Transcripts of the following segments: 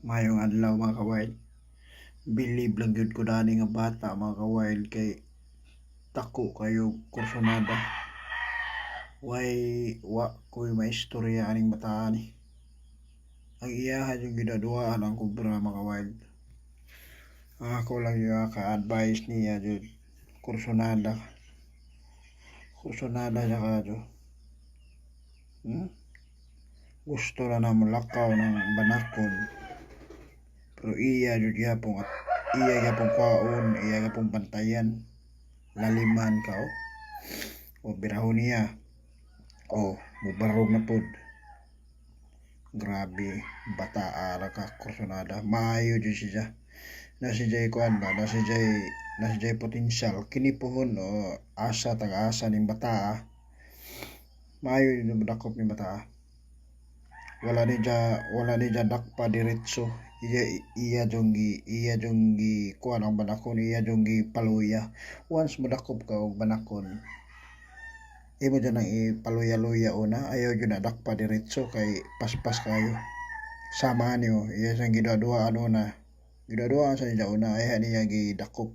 Mayong adlaw mga kawild. Believe lang gyud ko dani nga bata mga kawild kay tako kayo kursunada. Way wa ko'y maistorya aning bata ni. Ang iyahan yung ginaduhaan ang kubra mga kawild. Ako lang yung ka-advise niya jud kursunada. Kursunada siya ka jud. Hmm? Gusto na na mulakaw ng banakon. Pero iya jud yapong at iya yapong kwaon, iya yapong bantayan. Laliman ka o. O birahon niya. O mubarog na pod. Grabe bata ara ka kursunada. Maayo jud siya. Na si Jay kuan ba? Na si Jay na si Jay potential. Kini pohon o asa tag-asa ning bata. Maayo jud dakop ni bata. Wala ni ja wala ni ja dakpa diretso. Iya iya jonggi iya jonggi kuan ang banakon iya jonggi paluya. Once modakop ka og banakon, imo dyan ang ipaluya-luya una. Ayaw dyan na dakpa diretso kay paspas kayo. Sama niyo. Iya siyang gidaduhaan una. Gidaduhaan sa niya una. Ayaw niya gidakop.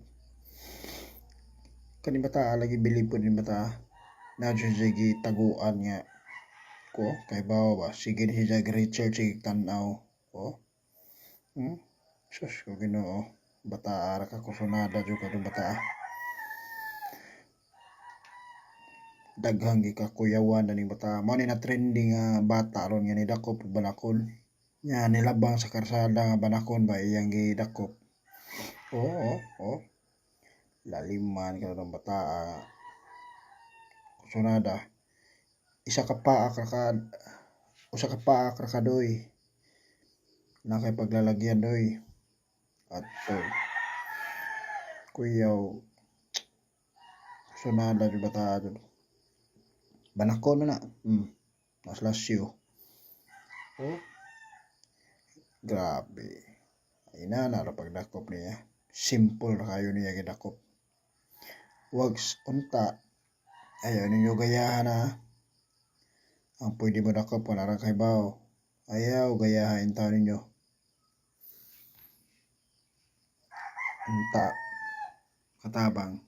Kani bata lagi bilib po ni bata. Na dyan siya gitaguan nga ko. Kay bawa ba? Sige ni siya Richard sige tanaw ko. Hmm? sus ko ginoo. Bata ara ka kursunada jud ka dong bata. Daghang gikakuyawan na ning bata. Mo ni na trending nga bata ron nga nidakop og banakon nya nilabang sa karsada nga banakon ba? Iyang gidakop. Oo oo oo. Laliman ka ng bata kursunada isa ka pa ka usa ka pa ka kadoy na kay paglalagyan doy. At uh, kuyaw. Sunada jud bata jud banakon na hmm. Naslasyo oh. Grabe. Ay na ra pagdakop niya. Simple ra kayo niya gidakop wag unta. Ayaw ninyo gayahan ha ang pwede mo dakop wala ra kay bao. Ayaw gayahin tayo ninyo. Unta katabang